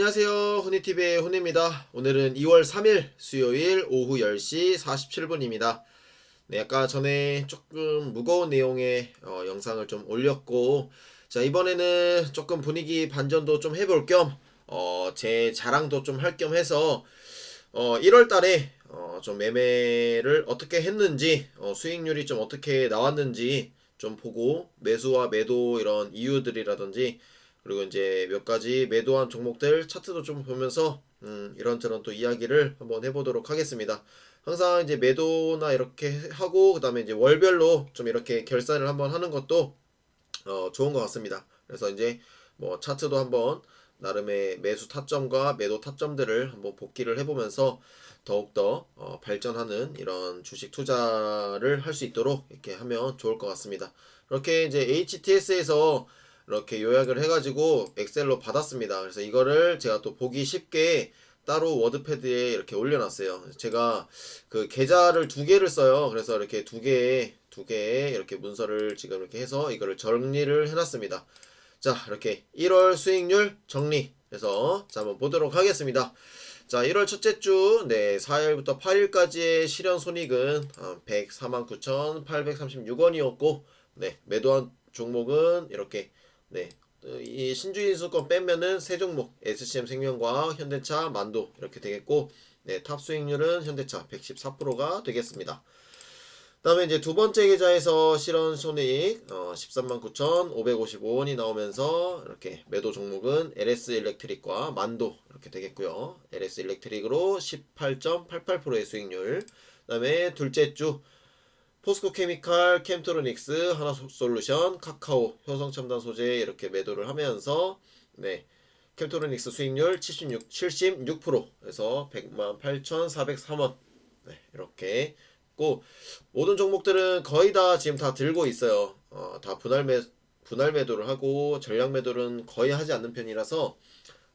안녕하세요. 훈이TV의 훈입니다. 오늘은 2월 3일 수요일 오후 10시 47분입니다. 네, 아까 전에 조금 무거운 내용의 어, 영상을 좀 올렸고, 자, 이번에는 조금 분위기 반전도 좀 해볼 겸, 어, 제 자랑도 좀 할 겸 해서, 어, 1월 달에, 어, 좀 매매를 어떻게 했는지, 어, 수익률이 좀 어떻게 나왔는지 좀 보고, 매수와 매도 이런 이유들이라든지, 그리고 이제 몇 가지 매도한 종목들 차트도 좀 보면서 음, 이런저런 또 이야기를 한번 해보도록 하겠습니다. 항상 이제 매도나 이렇게 하고 그다음에 이제 월별로 좀 이렇게 결산을 한번 하는 것도 어, 좋은 것 같습니다. 그래서 이제 뭐 차트도 한번 나름의 매수 타점과 매도 타점들을 한번 복기를 해보면서 더욱더 어, 발전하는 이런 주식 투자를 할 수 있도록 이렇게 하면 좋을 것 같습니다. 이렇게 이제 HTS에서 이렇게 요약을 해가지고 엑셀로 받았습니다. 그래서 이거를 제가 또 보기 쉽게 따로 워드패드에 이렇게 올려놨어요. 제가 그 계좌를 두 개를 써요. 그래서 이렇게 두 개에 두 개에 이렇게 문서를 지금 이렇게 해서 이거를 정리를 해놨습니다. 자 이렇게 1월 수익률 정리 해서 자 한번 보도록 하겠습니다. 자 1월 첫째 주 네, 4일부터 8일까지의 실현 손익은 149,836원이었고 네, 매도한 종목은 이렇게 네. 이 신주인 수권 빼면은 세 종목 SCM 생명과 현대차 만도 이렇게 되겠고 네, 탑 수익률은 현대차 114%가 되겠습니다. 다음에 이제 두 번째 계좌에서 실현 손익 어, 139,555원이 나오면서 이렇게 매도 종목은 LS 일렉트릭과 만도 이렇게 되겠고요. LS 일렉트릭으로 18.88%의 수익률. 그다음에 둘째 주 포스코 케미칼, 캠토로닉스, 하나솔루션, 카카오, 효성 첨단 소재 이렇게 매도를 하면서 네. 캠토로닉스 수익률 76, 76%에서 108,403원 네, 이렇게 있고 모든 종목들은 거의 다 지금 다 들고 있어요. 어, 다 분할 매 분할 매도를 하고 전량 매도는 거의 하지 않는 편이라서 그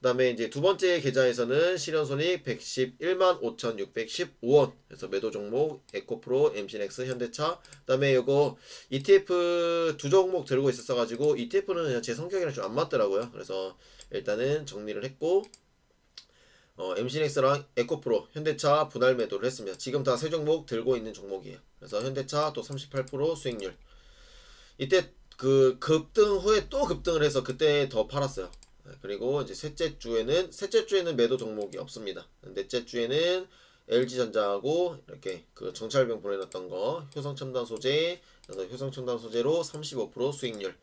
다음에 이제 두 번째 계좌에서는 실현 손익 111만 5,615원. 그래서 매도 종목 에코프로, MC넥스, 현대차. 그다음에 요거 ETF 두 종목 들고 있었어 가지고 ETF는 제 성격이랑 좀 안 맞더라고요. 그래서 일단은 정리를 했고 어, MC넥스랑 에코프로, 현대차 분할 매도를 했습니다. 지금 다 세 종목 들고 있는 종목이에요. 그래서 현대차 또 38% 수익률. 이때 그 급등 후에 또 급등을 해서 그때 더 팔았어요. 네, 그리고 이제 셋째 주에는 셋째 주에는 매도 종목이 없습니다. 넷째 주에는 LG전자하고 이렇게 그 정찰병 보내놨던 거 효성 첨단 소재 그래서 효성 첨단 소재로 35% 수익률.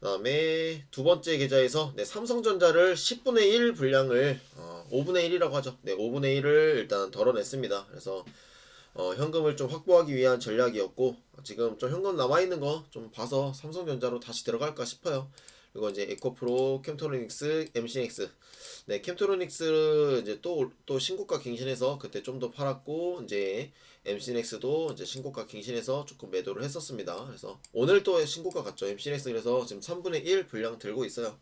그다음에 두 번째 계좌에서 네, 삼성전자를 10분의 1 분량을 어, 5분의 1이라고 하죠. 네, 5분의 1을 일단 덜어냈습니다. 그래서 어, 현금을 좀 확보하기 위한 전략이었고 지금 좀 현금 남아 있는 거 좀 봐서 삼성전자로 다시 들어갈까 싶어요. 그리고 이제 에코프로, 캠토로닉스, MCX. 네, 캠토로닉스 이제 또 또 신고가 갱신해서 그때 좀 더 팔았고 이제 MC넥스도 이제 신고가 갱신해서 조금 매도를 했었습니다. 그래서 오늘 또 신고가 갔죠. MC넥스 그래서 지금 3분의 1 분량 들고 있어요.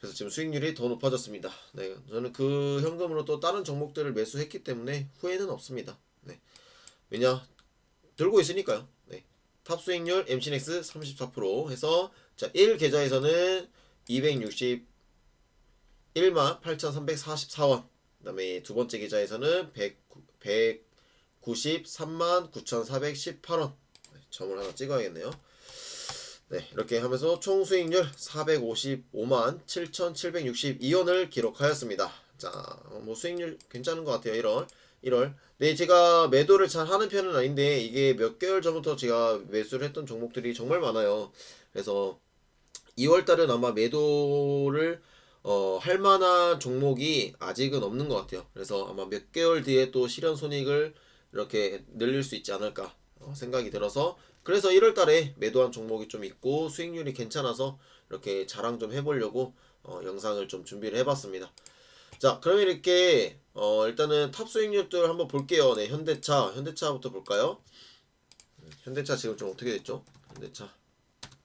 그래서 지금 수익률이 더 높아졌습니다. 네, 저는 그 현금으로 또 다른 종목들을 매수했기 때문에 후회는 없습니다. 네, 왜냐 들고 있으니까요. 네, 탑 수익률 MC넥스 34% 해서 자, 1 계좌에서는 261만 8,344원. 그다음에 두 번째 계좌에서는 100, 193만 9,418원. 점을 하나 찍어야겠네요. 네, 이렇게 하면서 총 수익률 455만 7,762원을 기록하였습니다. 자, 뭐 수익률 괜찮은 것 같아요. 1월. 1월. 네, 제가 매도를 잘 하는 편은 아닌데 이게 몇 개월 전부터 제가 매수를 했던 종목들이 정말 많아요. 그래서 2월 달은 아마 매도를 어, 할 만한 종목이 아직은 없는 것 같아요. 그래서 아마 몇 개월 뒤에 또 실현 손익을 이렇게 늘릴 수 있지 않을까 어, 생각이 들어서 그래서 1월 달에 매도한 종목이 좀 있고 수익률이 괜찮아서 이렇게 자랑 좀 해보려고 어, 영상을 좀 준비를 해봤습니다. 자, 그럼 이렇게 어, 일단은 탑 수익률들 한번 볼게요. 네, 현대차, 현대차부터 볼까요? 음, 현대차 지금 좀 어떻게 됐죠? 현대차,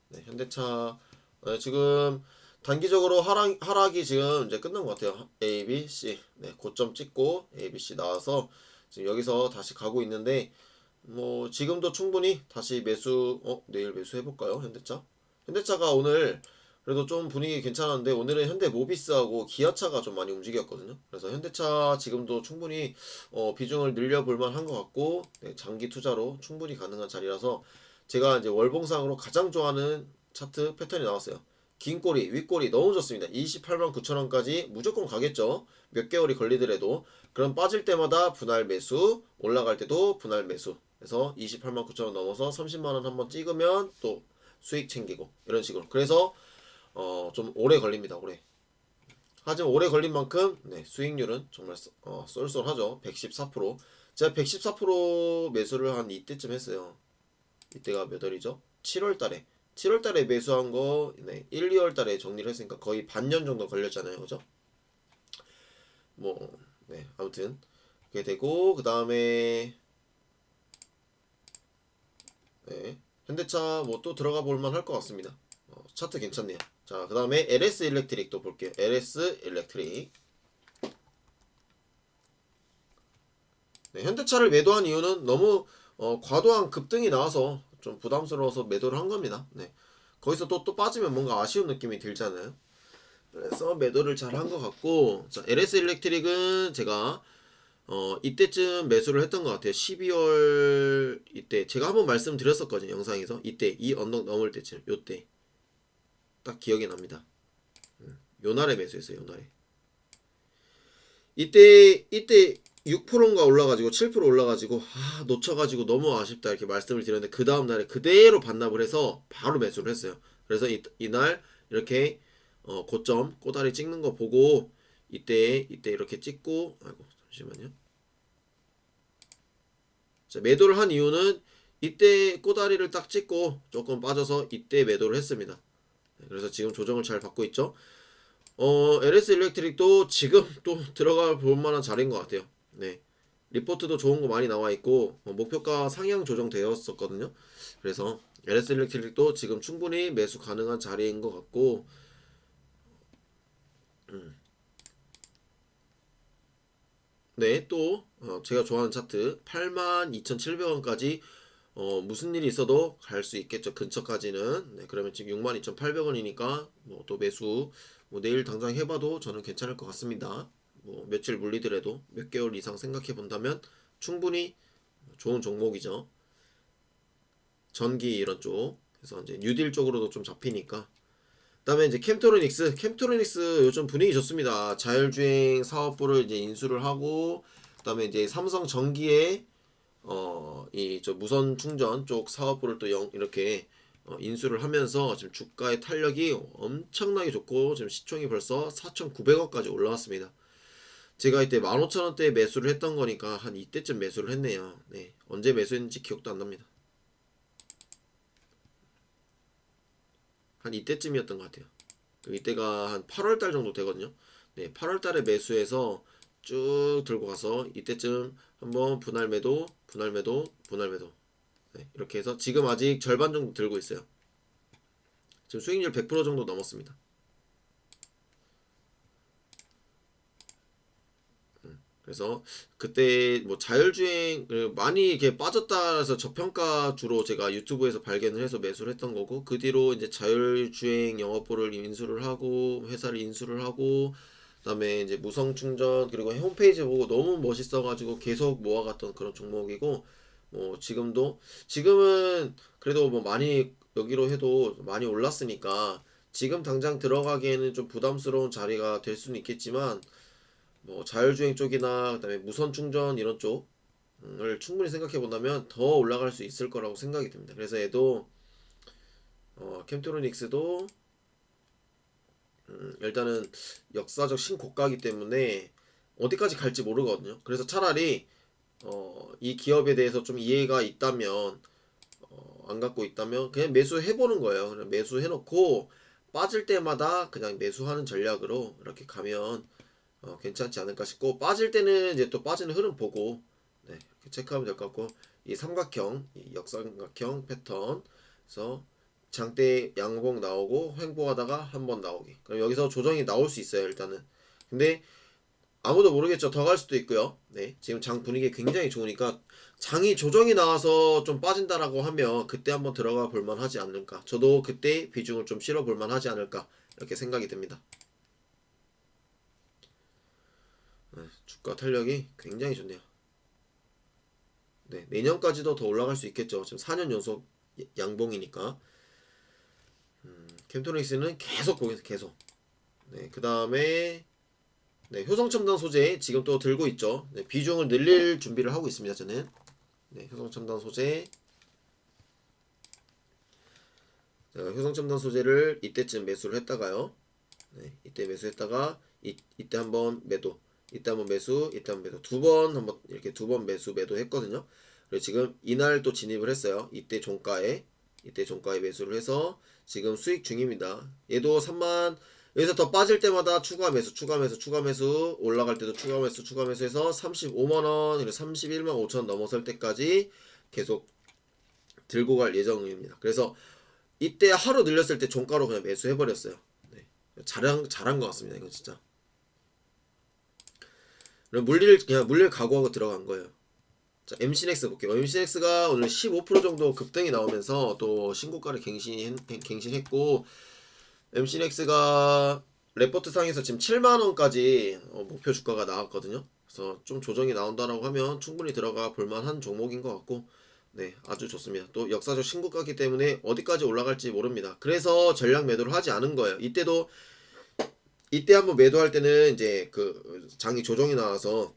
네, 현대차 네, 지금 단기적으로 하락, 하락이 지금 이제 끝난 것 같아요. A, B, C. 네, 고점 찍고 A, B, C 나와서 지금 여기서 다시 가고 있는데 뭐 지금도 충분히 다시 매수 어 내일 매수 해볼까요? 현대차. 현대차가 오늘 그래도 좀 분위기 괜찮았는데 오늘은 현대 모비스하고 기아차가 좀 많이 움직였거든요. 그래서 현대차 지금도 충분히 어, 비중을 늘려볼 만한 것 같고 네, 장기 투자로 충분히 가능한 자리라서 제가 이제 월봉상으로 가장 좋아하는 차트 패턴이 나왔어요. 긴 꼬리, 윗꼬리 너무 좋습니다. 28만 9천 원까지 무조건 가겠죠. 몇 개월이 걸리더라도 그럼 빠질 때마다 분할 매수, 올라갈 때도 분할 매수. 그래서 28만 9천 원 넘어서 30만 원 한번 찍으면 또 수익 챙기고 이런 식으로. 그래서 어, 좀 오래 걸립니다. 오래. 하지만 오래 걸린 만큼 네, 수익률은 정말 쏠- 어, 쏠쏠하죠. 114%. 제가 114% 매수를 한 이때쯤 했어요. 이때가 몇 월이죠? 7월 달에. 7월 달에 매수한 거 네, 1, 2월 달에 정리를 했으니까 거의 반년 정도 걸렸잖아요. 그죠? 뭐 네, 아무튼 그게 되고 그 다음에 네. 현대차 뭐 또 들어가 볼 만 할 것 같습니다. 어, 차트 괜찮네요. 자, 그 다음에 LS 일렉트릭도 볼게요. LS 일렉트릭. 네, 현대차를 매도한 이유는 너무 어, 과도한 급등이 나와서 좀 부담스러워서 매도를 한 겁니다. 네. 거기서 또, 또 빠지면 뭔가 아쉬운 느낌이 들잖아요. 그래서 매도를 잘 한 것 같고, 자, LS 일렉트릭은 제가 어, 이때쯤 매수를 했던 것 같아요. 12월 이때 제가 한번 말씀드렸었거든요. 영상에서 이때 이 언덕 넘을 때쯤 요때 딱 기억이 납니다. 음, 요 날에 매수했어요. 요 날에 이때 이때 6%인가 올라가지고 7% 올라가지고 아 놓쳐가지고 너무 아쉽다 이렇게 말씀을 드렸는데 그 다음 날에 그대로 반납을 해서 바로 매수를 했어요. 그래서 이, 이날 이렇게 어, 고점 꼬다리 찍는 거 보고 이때 이때 이렇게 찍고 아이고 잠시만요. 자, 매도를 한 이유는 이때 꼬다리를 딱 찍고 조금 빠져서 이때 매도를 했습니다. 네, 그래서 지금 조정을 잘 받고 있죠. 어, LS 일렉트릭도 지금 또 들어가 볼 만한 자리인 것 같아요. 네. 리포트도 좋은 거 많이 나와 있고 어, 목표가 상향 조정되었었거든요. 그래서 LS 일렉트릭도 지금 충분히 매수 가능한 자리인 것 같고 음. 네, 또 어, 제가 좋아하는 차트 82,700원까지 어, 무슨 일이 있어도 갈 수 있겠죠. 근처까지는. 네, 그러면 지금 62,800원이니까 뭐 또 매수 뭐 내일 당장 해봐도 저는 괜찮을 것 같습니다. 뭐 며칠 물리더라도 몇 개월 이상 생각해 본다면 충분히 좋은 종목이죠. 전기 이런 쪽. 그래서 이제 뉴딜 쪽으로도 좀 잡히니까. 그다음에 이제 캠토로닉스, 캠토로닉스 요즘 분위기 좋습니다. 자율주행 사업부를 이제 인수를 하고, 그다음에 이제 삼성 전기에 어이 저 무선 충전 쪽 사업부를 또 영, 이렇게 어, 인수를 하면서 지금 주가의 탄력이 엄청나게 좋고 지금 시총이 벌써 4,900원까지 올라왔습니다. 제가 이때 15,000원대에 매수를 했던 거니까 한 이때쯤 매수를 했네요. 네. 언제 매수했는지 기억도 안 납니다. 한 이때쯤이었던 것 같아요. 그 이때가 한 8월 달 정도 되거든요. 네, 8월 달에 매수해서 쭉 들고 가서 이때쯤 한번 분할 매도, 분할 매도, 분할 매도. 네, 이렇게 해서 지금 아직 절반 정도 들고 있어요. 지금 수익률 100% 정도 넘었습니다. 그래서 그때 뭐 자율주행 그 많이 이렇게 빠졌다 해서 저평가 주로 제가 유튜브에서 발견을 해서 매수를 했던 거고 그 뒤로 이제 자율주행 영업부를 인수를 하고 회사를 인수를 하고 그다음에 이제 무선 충전 그리고 홈페이지 보고 너무 멋있어 가지고 계속 모아갔던 그런 종목이고 뭐 지금도 지금은 그래도 뭐 많이 여기로 해도 많이 올랐으니까 지금 당장 들어가기에는 좀 부담스러운 자리가 될 수는 있겠지만 뭐 자율주행 쪽이나 그다음에 무선 충전 이런 쪽을 충분히 생각해 본다면 더 올라갈 수 있을 거라고 생각이 듭니다. 그래서 얘도 어, 캠트로닉스도 음, 일단은 역사적 신고가이기 때문에 어디까지 갈지 모르거든요. 그래서 차라리 어, 이 기업에 대해서 좀 이해가 있다면 어, 안 갖고 있다면 그냥 매수해 보는 거예요. 그냥 매수해 놓고 빠질 때마다 그냥 매수하는 전략으로 이렇게 가면 어, 괜찮지 않을까 싶고 빠질 때는 이제 또 빠지는 흐름 보고 네, 이렇게 체크하면 될 것 같고 이 삼각형, 이 역삼각형 패턴 그래서 장대 양봉 나오고 횡보하다가 한 번 나오기. 그럼 여기서 조정이 나올 수 있어요 일단은. 근데 아무도 모르겠죠. 더 갈 수도 있고요. 네, 지금 장 분위기 굉장히 좋으니까 장이 조정이 나와서 좀 빠진다라고 하면 그때 한번 들어가 볼만 하지 않을까. 저도 그때 비중을 좀 실어 볼만 하지 않을까. 이렇게 생각이 듭니다. 네, 주가 탄력이 굉장히 좋네요. 네, 내년까지도 더 올라갈 수 있겠죠. 지금 4년 연속 양봉이니까. 음, 캠토닉스는 계속 거기서 계속. 네, 그 다음에 네, 효성 첨단 소재 지금 또 들고 있죠. 네, 비중을 늘릴 준비를 하고 있습니다. 저는 네, 효성 첨단 소재 자, 효성 첨단 소재를 이때쯤 매수를 했다가요. 네, 이때 매수했다가 이, 이때 한번 매도, 이때 한번 매수, 이때 한번 매도 두번 한번 이렇게 두 번 매수 매도했거든요. 그리고 지금 이날 또 진입을 했어요. 이때 종가에 이때 종가에 매수를 해서 지금 수익 중입니다. 얘도 3만 여기서 더 빠질 때마다 추가 매수, 추가 매수, 추가 매수 올라갈 때도 추가 매수, 추가 매수해서 35만 원, 그리고 31만 5천 원 넘어설 때까지 계속 들고 갈 예정입니다. 그래서 이때 하루 늘렸을 때 종가로 그냥 매수해 버렸어요. 네. 잘한 잘한 것 같습니다. 이건 진짜. 물릴 그냥 물릴 각오하고 들어간 거예요. 자, MC넥스 볼게요. MC넥스가 오늘 15% 정도 급등이 나오면서 또 신고가를 갱신 갱신했고 MC넥스가 레포트 상에서 지금 7만 원까지 어, 목표 주가가 나왔거든요. 그래서 좀 조정이 나온다라고 하면 충분히 들어가 볼만한 종목인 것 같고, 네 아주 좋습니다. 또 역사적 신고가기 때문에 어디까지 올라갈지 모릅니다. 그래서 전략 매도를 하지 않은 거예요. 이때도 이때 한번 매도할 때는 이제 그 장이 조정이 나와서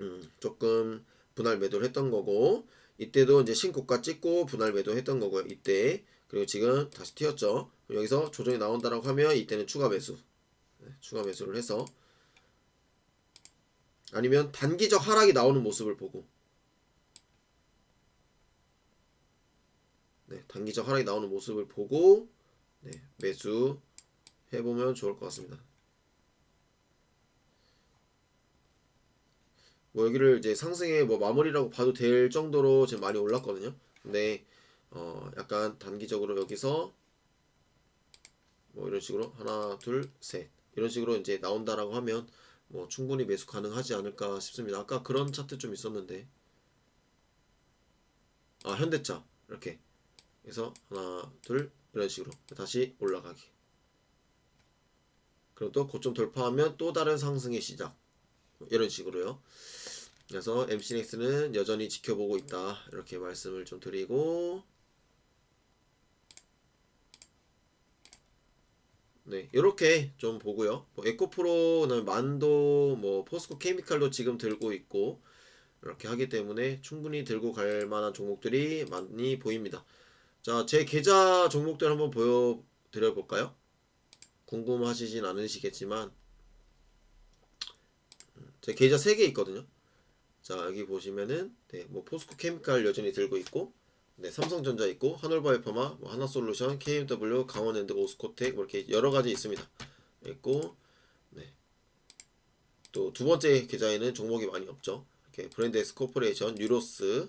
음, 조금 분할 매도를 했던 거고 이때도 이제 신고가 찍고 분할 매도 했던 거고요. 이때 그리고 지금 다시 튀었죠. 여기서 조정이 나온다라고 하면 이때는 추가 매수 네, 추가 매수를 해서 아니면 단기적 하락이 나오는 모습을 보고 네, 단기적 하락이 나오는 모습을 보고 네, 매수 해보면 좋을 것 같습니다. 뭐 여기를 이제 상승의 뭐 마무리라고 봐도 될 정도로 지금 많이 올랐거든요. 근데 어 약간 단기적으로 여기서 뭐 이런 식으로 하나 둘 셋 이런 식으로 이제 나온다라고 하면 뭐 충분히 매수 가능하지 않을까 싶습니다. 아까 그런 차트 좀 있었는데 아 현대차 이렇게 그래서 하나 둘 이런 식으로 다시 올라가기 그리고 또 고점 돌파하면 또 다른 상승의 시작 이런 식으로요. 그래서 MC넥스는 여전히 지켜보고 있다 이렇게 말씀을 좀 드리고 네 이렇게 좀 보고요. 뭐 에코프로 그다음에 만도 뭐 포스코 케미칼도 지금 들고 있고 이렇게 하기 때문에 충분히 들고 갈 만한 종목들이 많이 보입니다. 자, 제 계좌 종목들 한번 보여드려 볼까요? 궁금하시진 않으시겠지만 제 계좌 3개 있거든요. 자, 여기 보시면은 네, 뭐 포스코 케미칼 여전히 들고 있고 네, 삼성전자 있고 한올바이오파마, 뭐 하나솔루션, KMW, 강원랜드, 오스코텍 뭐 이렇게 여러 가지 있습니다. 있고 네. 또 두 번째 계좌에는 종목이 많이 없죠. 이렇게 브랜드엑스 코퍼레이션, 유로스,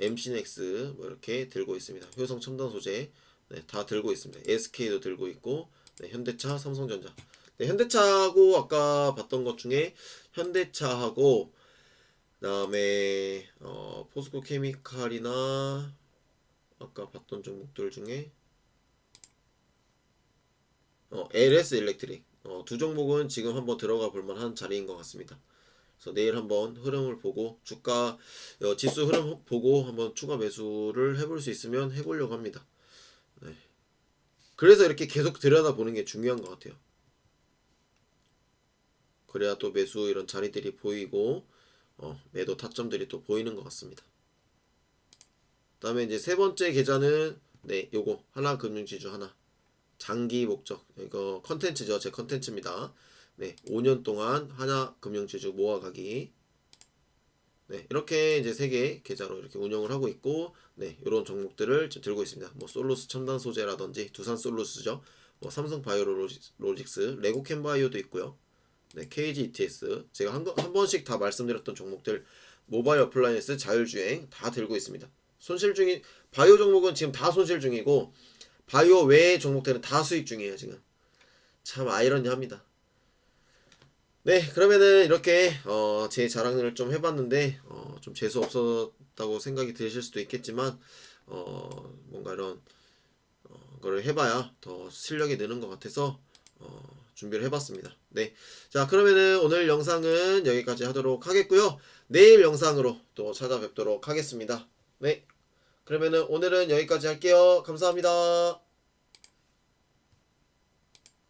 MC넥스 뭐 이렇게 들고 있습니다. 효성 첨단 소재 네, 다 들고 있습니다. SK도 들고 있고 네, 현대차, 삼성전자. 네, 현대차하고 아까 봤던 것 중에 현대차하고 그 다음에 어, 포스코 케미칼이나 아까 봤던 종목들 중에 어, LS 일렉트릭 어, 두 종목은 지금 한번 들어가 볼 만한 자리인 것 같습니다. 그래서 내일 한번 흐름을 보고 주가 어, 지수 흐름 보고 한번 추가 매수를 해볼 수 있으면 해보려고 합니다. 네. 그래서 이렇게 계속 들여다보는 게 중요한 것 같아요. 그래야 또 매수 이런 자리들이 보이고 어, 매도 타점들이 또 보이는 것 같습니다. 그다음에 이제 세 번째 계좌는 네 요거 하나 금융지주 하나 장기 목적 이거 컨텐츠죠 제 컨텐츠입니다. 네 5년 동안 하나 금융지주 모아가기 네 이렇게 이제 세 개 계좌로 이렇게 운영을 하고 있고 네 이런 종목들을 지금 들고 있습니다. 뭐 솔루스 첨단 소재라든지 두산 솔루스죠. 뭐 삼성 바이오로직스 레고캠 바이오도 있고요. 네, KG ETS 제가 한, 한 번씩 다 말씀드렸던 종목들 모바일 어플라이언스 자율주행 다 들고 있습니다. 손실 중인 바이오 종목은 지금 다 손실 중이고 바이오 외의 종목들은 다 수익 중이에요 지금 참 아이러니합니다. 네, 그러면은 이렇게 어, 제 자랑을 좀 해봤는데 어, 좀 재수 없었다고 생각이 드실 수도 있겠지만 어, 뭔가 이런 어, 거를 해봐야 더 실력이 느는 것 같아서 어, 준비를 해봤습니다. 네, 자 그러면은 오늘 영상은 여기까지 하도록 하겠고요. 내일 영상으로 또 찾아뵙도록 하겠습니다. 네, 그러면은 오늘은 여기까지 할게요. 감사합니다.